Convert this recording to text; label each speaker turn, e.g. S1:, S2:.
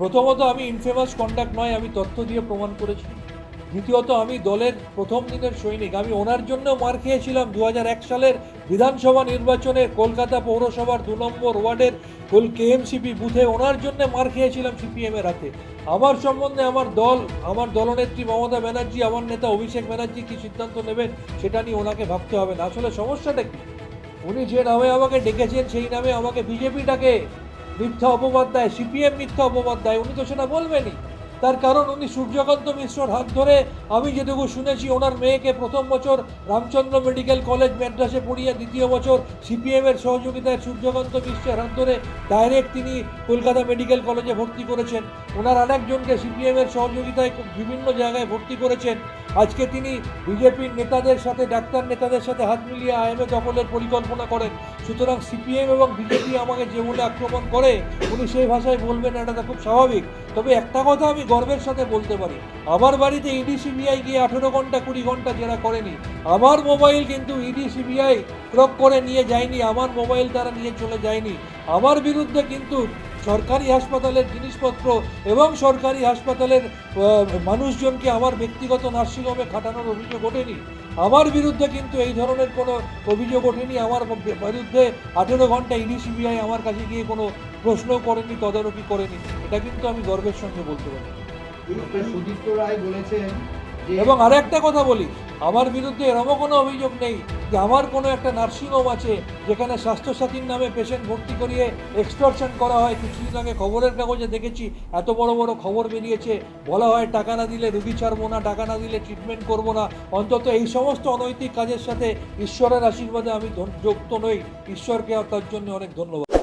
S1: প্রথমত আমি infamous conduct নয়, আমি তথ্য দিয়ে প্রমাণ করেছি। দ্বিতীয়ত আমি দলের প্রথম দিনের সৈনিক, আমি ওনার জন্য মার খেয়েছিলাম দু হাজার এক সালের বিধানসভা নির্বাচনে কলকাতা পৌরসভার দু নম্বর ওয়ার্ডের কোল কেএমসিপি বুথে ওনার জন্য মার খেয়েছিলাম সিপিএমের হাতে। আমার সম্বন্ধে আমার দল, আমার দলনেত্রী মমতা ব্যানার্জি, আমার নেতা অভিষেক ব্যানার্জি কী সিদ্ধান্ত নেবেন সেটা নিয়ে ওনাকে ভাবতে হবে না। আসলে সমস্যাটা কি? উনি যে নামে আমাকে ডেকেছেন, সেই নামে আমাকে বিজেপি ডাকে মিথ্যা অপবাদ দেয়, সিপিএম মিথ্যা অপবাদ দেয়, উনি তো সেটা বলবেনই। তার কারণ উনি সূর্যকান্ত মিশ্রর হাত ধরে, আমি যেটুকু শুনেছি, ওনার মেয়েকে প্রথম বছর রামচন্দ্র মেডিকেল কলেজ ম্যাড্রাসে পড়িয়ে দ্বিতীয় বছর সিপিএমের সহযোগিতায় সূর্যকান্ত মিশ্রের হাত ধরে ডাইরেক্ট তিনি কলকাতা মেডিকেল কলেজে ভর্তি করেছেন। ওনার আরেকজনকে সিপিএমের সহযোগিতায় বিভিন্ন জায়গায় ভর্তি করেছেন। আজকে তিনি বিজেপির নেতাদের সাথে, ডাক্তার নেতাদের সাথে হাত মিলিয়ে আইএমএ দখলের পরিকল্পনা করেন। সুতরাং সিপিএম এবং বিজেপি আমাকে যে বলে আক্রমণ করে, উনি সেই ভাষায় বলবেন, এটা খুব স্বাভাবিক। তবে একটা কথা আমি গর্বের সাথে বলতে পারি। আমার বাড়িতে ইডি সিবিআই গিয়ে আঠেরো ঘণ্টা, কুড়ি ঘণ্টা জেরা করেনি। আমার মোবাইল কিন্তু ইডি সিবিআই ক্রক করে নিয়ে যায়নি, আমার মোবাইল তারা নিয়ে চলে যায়নি। আমার বিরুদ্ধে কিন্তু সরকারি হাসপাতালের জিনিসপত্র এবং সরকারি হাসপাতালের মানুষজনকে আমার ব্যক্তিগত নার্সিংহোমে খাটানোর অভিযোগ ওঠেনি। আমার বিরুদ্ধে কিন্তু এই ধরনের কোনো অভিযোগ ওঠেনি। আমার বিরুদ্ধে আঠেরো ঘণ্টা ইডি সিবিআই আমার কাছে গিয়ে কোনো প্রশ্ন করেনি তদারকি করেনি। এটা কিন্তু আমি গর্বের সঙ্গে বলতে পারি।
S2: সুদীপ্ত রায় বলেছেন
S1: এবং আর একটা কথা বলি আমার বিরুদ্ধে এরকমও কোনো অভিযোগ নেই যে আমার কোনো একটা নার্সিংহোম আছে যেখানে স্বাস্থ্যসাথীর নামে পেশেন্ট ভর্তি করিয়ে এক্সটর্শন করা হয়। কিছুদিন আগে খবরের কাগজে দেখেছি, এত বড় বড় খবর বেরিয়েছে। বলা হয় টাকা না দিলে রুগী ছাড়বো না, টাকা না দিলে ট্রিটমেন্ট করব না। অন্তত এই সমস্ত অনৈতিক কাজের সাথে ঈশ্বরের আশীর্বাদে আমি যুক্ত নই। ঈশ্বরকে তার জন্য অনেক ধন্যবাদ।